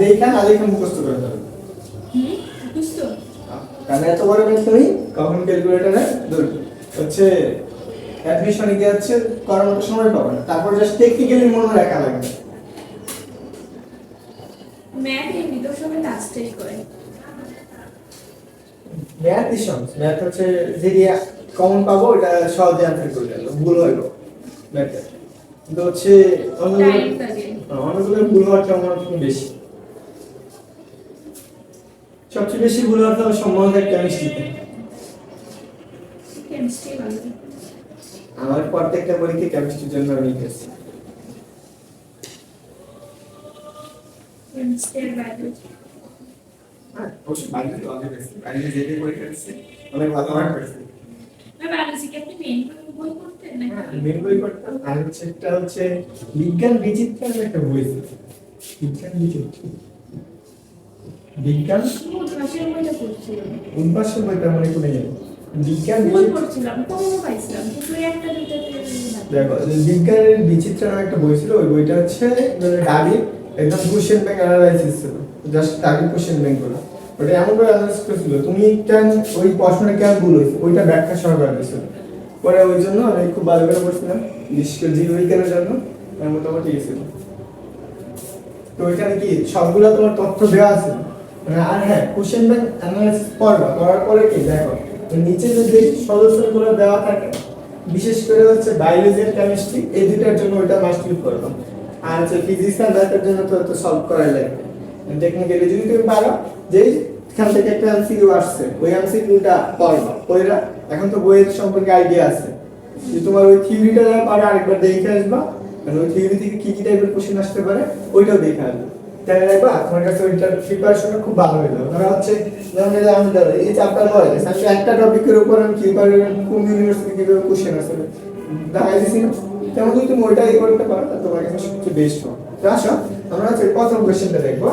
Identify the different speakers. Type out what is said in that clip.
Speaker 1: দেখা না দেখা মুখস্থ করে দেবে
Speaker 2: হুম
Speaker 1: এত বড় তুমি? কখন ক্যালকুলেটারে ধরবে হচ্ছে অ্যাডমিশনে গিয়ে হচ্ছে করার মতো সময় পাবে না। তারপর জাস্ট টেকনিক্যালি মনে রাখা লাগবে।
Speaker 2: ম্যাথ এমনিতেও সবাই লাস্টেই করে।
Speaker 1: ম্যাথ ইসন্স ম্যাথ হচ্ছে যদি কমন পাবো এটা সহজে অ্যান্সার করে গেল ভুল হইল। ম্যাথে কিন্তু হচ্ছে অন্যগুলো ভুল হওয়ার সম্ভাবনা খুব বেশি। সবচেয়ে বেশি ভুল হওয়ার সম্ভাবনা থাকে কেমিস্ট্রিতে আমার প্রত্যেকটা পরীক্ষা কেমিস্ট্রির জন্য আমি
Speaker 2: বায়োলজি
Speaker 1: হ্যাঁ অনেক ভালো পেয়েছি
Speaker 2: বই পড়তেন
Speaker 1: মেন বই পড়তাম। আর হচ্ছে একটা হচ্ছে বিজ্ঞান বিচিত্র একটা বই বিজ্ঞান বিচিত্র। বিজ্ঞান?
Speaker 2: বইটা পড়ছিলাম।
Speaker 1: বইটা মনে করে যাবে বিজ্ঞান দেখো বিজ্ঞানের বিচিত্র একটা বই ছিল ওই বইটা হচ্ছে মানে একদম কোশ্চেন ব্যাংক অ্যানালাইসিস ছিল। জাস্ট কোশ্চেন ব্যাংকগুলো ওটা এমন করে অ্যানালাইসিস করেছিল তুমি কেন ওই প্রশ্নটা কেন ভুল হয়েছে? ওইটা ব্যাখ্যা সহকারে দিয়েছিল। পরে ওই জন্য আমি খুব ভালো করে পড়ছিলাম। বিশেষ করে জীববিজ্ঞানের জন্য। আমার মোটামুটি গেছিল তো ওইখানে কি সবগুলো তোমার তথ্য দেওয়া আছে? মানে আর হ্যাঁ কোশ্চেন ব্যাংক অ্যানালাইসিস করার পরে কি? দেখো নিচে যে সদস্যগুলো দেওয়া থাকে, বিশেষ করে হচ্ছে বায়োলজি আর কেমিস্ট্রি এই দুটার জন্য ওইটা মাস্ট ইউজ করবা আর হচ্ছে ফিজিক্স আর ম্যাথের জন্য তো সলভ করাই লাগবে। টেকনিক্যালি যদি তুমি পারো যে এখান থেকে একটা এমসিকিউ আসছে। ওই এমসিকিউটা পড়বা ওইটা এখন তো বইয়ের সম্পর্কে আইডিয়া আছে। যে তোমার ওই থিওরিটা যা পারো আরেকবার দেখে আসবা। আর ওই থিওরি থেকে কি কি টাইপের কোশ্চেন আসতে পারে, ওইটাও দেখে আসবে। তাই রাখবা তোমার কাছে ওইটার প্রিপারেশনটা খুব ভালো হয়ে যাবে ধরো হচ্ছে, যেমন এই যে আমি ধরো, এই চ্যাপ্টার পড়ে গেছে। আমি একটা টপিকের উপর আমি কি পারি কোন ইউনিভার্সিটি কীভাবে কোশ্চেন আসবে দেখাই দিছি না। তেমন যদি তুমি ওইটা ই করতে পারো, তোমার কাছে সবচেয়ে বেস্ট হবে। আসো, আমরা হচ্ছে প্রথম কোশ্চেনটা দেখব।